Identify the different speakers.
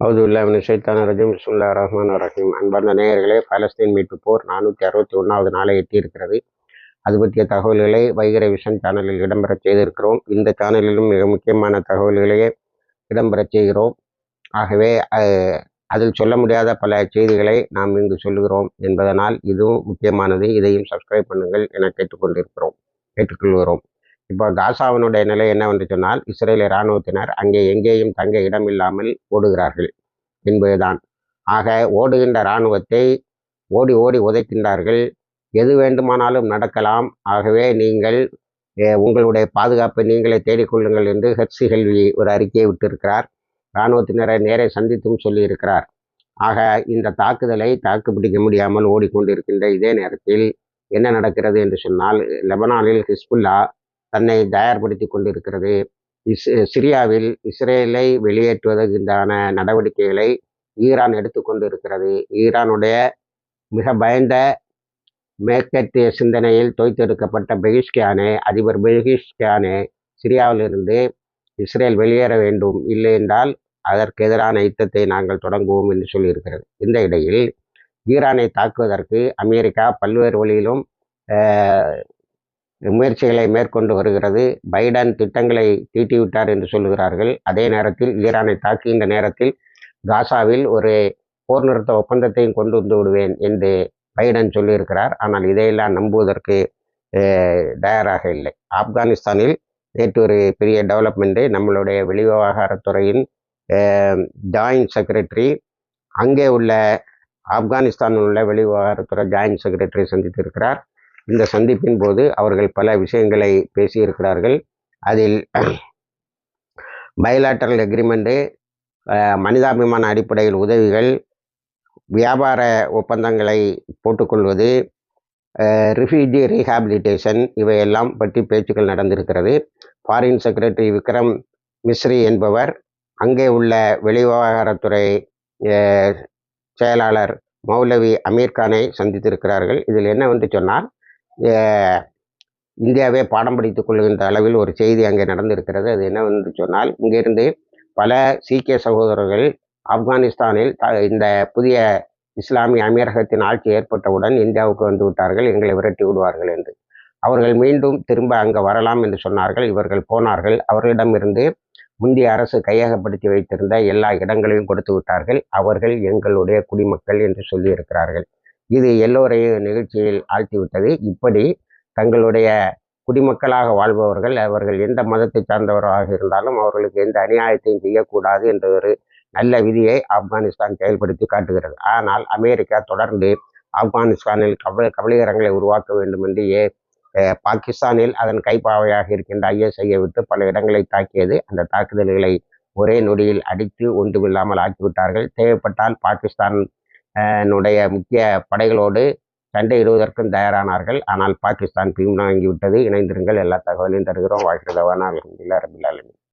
Speaker 1: அவுதுல்லாமின் சைத்தான ரஜம். சுல்லா ரஹ்மான் ரஹீம். அன்பார்ந்த நேயர்களே பாலஸ்தீன் மீட்பு போர் நானூற்றி அறுபத்தி ஒன்றாவது நாளை எட்டியிருக்கிறது. அது பற்றிய தகவல்களை வைகர விஷன் சேனலில் இடம்பெற செய்திருக்கிறோம். இந்த சேனலிலும் மிக முக்கியமான தகவல்களையே இடம்பெற செய்கிறோம். ஆகவே அதில் சொல்ல முடியாத பல செய்திகளை நாம் இங்கு சொல்லுகிறோம் என்பதனால் இதுவும் முக்கியமானது. இதையும் சப்ஸ்கிரைப் பண்ணுங்கள் என கேட்டுக்கொண்டிருக்கிறோம். கேட்டுக்கொள்கிறோம். இப்போ காசாவினுடைய நிலை என்னவென்று சொன்னால் இஸ்ரேலிய இராணுவத்தினர் அங்கே எங்கேயும் தங்க இடமில்லாமல் ஓடுகிறார்கள் என்பதுதான். ஆக ஓடுகின்ற இராணுவத்தை ஓடி ஓடி உதைக்கின்றார்கள். எது வேண்டுமானாலும் நடக்கலாம். ஆகவே நீங்கள் உங்களுடைய பாதுகாப்பை நீங்களே தேடிக்கொள்ளுங்கள் என்று ஹெச்சி கல்வி ஒரு அறிக்கையை விட்டிருக்கிறார். இராணுவத்தினரை நேரே சந்தித்தும் சொல்லியிருக்கிறார். ஆக இந்த தாக்குதலை தாக்குப்பிடிக்க முடியாமல் ஓடிக்கொண்டிருக்கின்ற இதே நேரத்தில் என்ன நடக்கிறது என்று சொன்னால் லெபனானில் ஹிஸ்புல்லா தன்னை தயார்படுத்தி கொண்டிருக்கிறது. இஸ் சிரியாவில் இஸ்ரேலை வெளியேற்றுவதற்கான நடவடிக்கைகளை ஈரான் எடுத்துக்கொண்டு இருக்கிறது ஈரானுடைய மிக பயந்த மேற்கத்திய சிந்தனையில் தோய்த்தெடுக்கப்பட்ட பெகிஷ்கியானே அதிபர் பெகிஷ்கியானே சிரியாவிலிருந்து இஸ்ரேல் வெளியேற வேண்டும். இல்லை என்றால் அதற்கு எதிரான யுத்தத்தை நாங்கள் தொடங்குவோம் என்று சொல்லியிருக்கிறது. இந்த இடையில் ஈரானை தாக்குவதற்கு அமெரிக்கா பல்வேறு வழியிலும் முயற்சிகளை மேற்கொண்டு வருகிறது. பைடன் திட்டங்களை தீட்டிவிட்டார் என்று சொல்லுகிறார்கள். அதே நேரத்தில் ஈரானை தாக்குகின்ற நேரத்தில் காசாவில் ஒரு போர் நிறுத்த ஒப்பந்தத்தையும் கொண்டு வந்து விடுவேன் என்று பைடன் சொல்லியிருக்கிறார். ஆனால் இதையெல்லாம் நம்புவதற்கு தயாராக இல்லை. ஆப்கானிஸ்தானில் நேற்று ஒரு பெரிய டெவலப்மெண்ட்டு நம்மளுடைய வெளிவிவகாரத்துறையின் ஜாயின்ட் செக்ரட்டரி அங்கே உள்ள ஆப்கானிஸ்தானில் உள்ள வெளிவிவகாரத்துறை ஜாயின்ட் செக்ரட்டரி சந்தித்திருக்கிறார். இந்த சந்திப்பின் போது அவர்கள் பல விஷயங்களை பேசியிருக்கிறார்கள். அதில் பயலாட்டரல் எக்ரிமெண்ட்டு மனிதாபிமான அடிப்படையில் உதவிகள் வியாபார ஒப்பந்தங்களை போட்டுக்கொள்வது ரிஃப்யூஜி ரீஹாபிலிட்டேஷன் இவையெல்லாம் பற்றி பேச்சுக்கள் நடந்திருக்கிறது. ஃபாரின் செக்ரட்டரி விக்ரம் மிஸ்ரி என்பவர் அங்கே உள்ள வெளிவிவகாரத்துறை செயலாளர் மௌலவி அமீர்கானை சந்தித்திருக்கிறார்கள். இதில் என்ன வந்து சொன்னால் இந்தியாவே பாடம் படித்துக் கொள்கின்ற அளவில் ஒரு செய்தி அங்கே நடந்திருக்கிறது. அது என்னவென்று சொன்னால் இங்கிருந்து பல சீக்கிய சகோதரர்கள் ஆப்கானிஸ்தானில் இந்த புதிய இஸ்லாமிய அமீரகத்தின் ஆட்சி ஏற்பட்டவுடன் இந்தியாவுக்கு வந்து விட்டார்கள் எங்களை விரட்டி விடுவார்கள் என்று. அவர்கள் மீண்டும் திரும்ப அங்கே வரலாம் என்று சொன்னார்கள். இவர்கள் போனார்கள். அவர்களிடமிருந்து முந்தைய அரசு கையகப்படுத்தி வைத்திருந்த எல்லா இடங்களையும் கொடுத்து விட்டார்கள். அவர்கள் எங்களுடைய குடிமக்கள் என்று சொல்லியிருக்கிறார்கள். இது எல்லோரையும் நிகழ்ச்சியில் ஆழ்த்திவிட்டது. இப்படி தங்களுடைய குடிமக்களாக வாழ்பவர்கள் அவர்கள் எந்த மதத்தை சார்ந்தவராக இருந்தாலும் அவர்களுக்கு எந்த அநியாயத்தையும் செய்யக்கூடாது என்ற ஒரு நல்ல விதியை ஆப்கானிஸ்தான் செயல்படுத்தி காட்டுகிறது. ஆனால் அமெரிக்கா தொடர்ந்து ஆப்கானிஸ்தானில் கவலை கவலைகரங்களை உருவாக்க வேண்டும் என்று ஏ பாகிஸ்தானில் அதன் கைப்பாவையாக இருக்கின்ற ஐஎஸ்ஐயை விட்டு பல இடங்களை தாக்கியது. அந்த தாக்குதல்களை ஒரே நொடியில் அடித்து ஒன்றுமில்லாமல் ஆக்கிவிட்டார்கள். தேவைப்பட்டால் பாகிஸ்தான் னுடைய முக்கிய படைகளோடு சண்டையிடுவதற்கும் தயாரானார்கள். ஆனால் பாகிஸ்தான் பின்வாங்கிவிட்டது. இணைந்திருங்கள். எல்லா தகவலையும் தருகிறோம். வாழ்கிறதவான அலமதுல்லா ரபில்